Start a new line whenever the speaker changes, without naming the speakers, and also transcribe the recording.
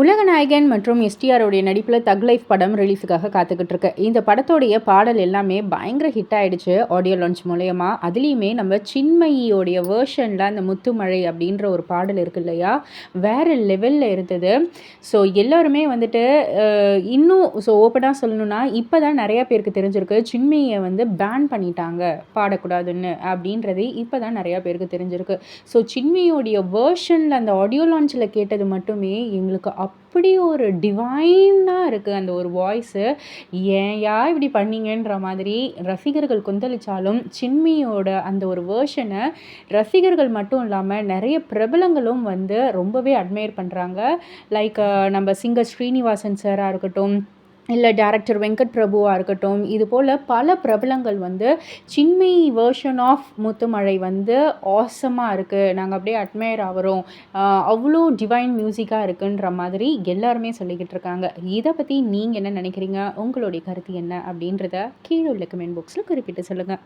உலகநாயகன் மற்றும் எஸ்டிஆருடைய நடிப்பில் தக் லைஃப் படம் ரிலீஸுக்காக காத்துக்கிட்டு இருக்கு இந்த படத்தோடைய பாடல் எல்லாமே பயங்கர ஹிட் ஆயிடுச்சு. ஆடியோ லான்ச் மூலயமா. அதுலேயுமே நம்ம சின்மயியோடைய வேர்ஷனில் அந்த முத்துமழை அப்படின்ற ஒரு பாடல் இருக்கு இல்லையா? வேறு லெவலில் இருந்தது. ஸோ எல்லோருமே வந்துட்டு இன்னும் ஸோ ஓப்பனாக சொல்லணும்னா இப்போ தான் நிறையா பேருக்கு தெரிஞ்சிருக்கு. சின்மையை வந்து பேன் பண்ணிட்டாங்க. பாடக்கூடாதுன்னு அப்படின்றது இப்போ தான் நிறையா பேருக்கு தெரிஞ்சிருக்கு. ஸோ சின்மையோடைய வேர்ஷனில் அந்த ஆடியோ லான்ச்சில் கேட்டது மட்டுமே எங்களுக்கு அப்படி ஒரு டிவைனாக இருக்குது அந்த ஒரு வாய்ஸு ஏன்யா இப்படி பண்ணீங்கன்ற மாதிரி ரசிகர்கள் கொந்தளிச்சாலும் சின்மியோட அந்த ஒரு வேர்ஷனை ரசிகர்கள் மட்டும் இல்லாமல் நிறைய பிரபலங்களும் வந்து ரொம்பவே அட்மையர் பண்ணுறாங்க லைக் நம்ம சிங்கர் ஸ்ரீனிவாசன் சாராக இருக்கட்டும் இல்லை டேரக்டர் வெங்கட் பிரபுவாக இருக்கட்டும் இது போல் பல பிரபலங்கள் வந்து சின்மை வேர்ஷன் ஆஃப் முத்துமழை வந்து ஆசமாக இருக்குது நாங்கள் அப்படியே அட்மையர் ஆகிறோம் அவ்வளோ டிவைன் மியூசிக்காக இருக்குன்ற மாதிரி எல்லாருமே சொல்லிக்கிட்டு இருக்காங்க. இதை பற்றி நீங்கள் என்ன நினைக்கிறீங்க? உங்களுடைய கருத்து என்ன? அப்படின்றத கீழே உள்ள கமெண்ட் பாக்ஸில் குறிப்பிட்டு சொல்லுங்கள்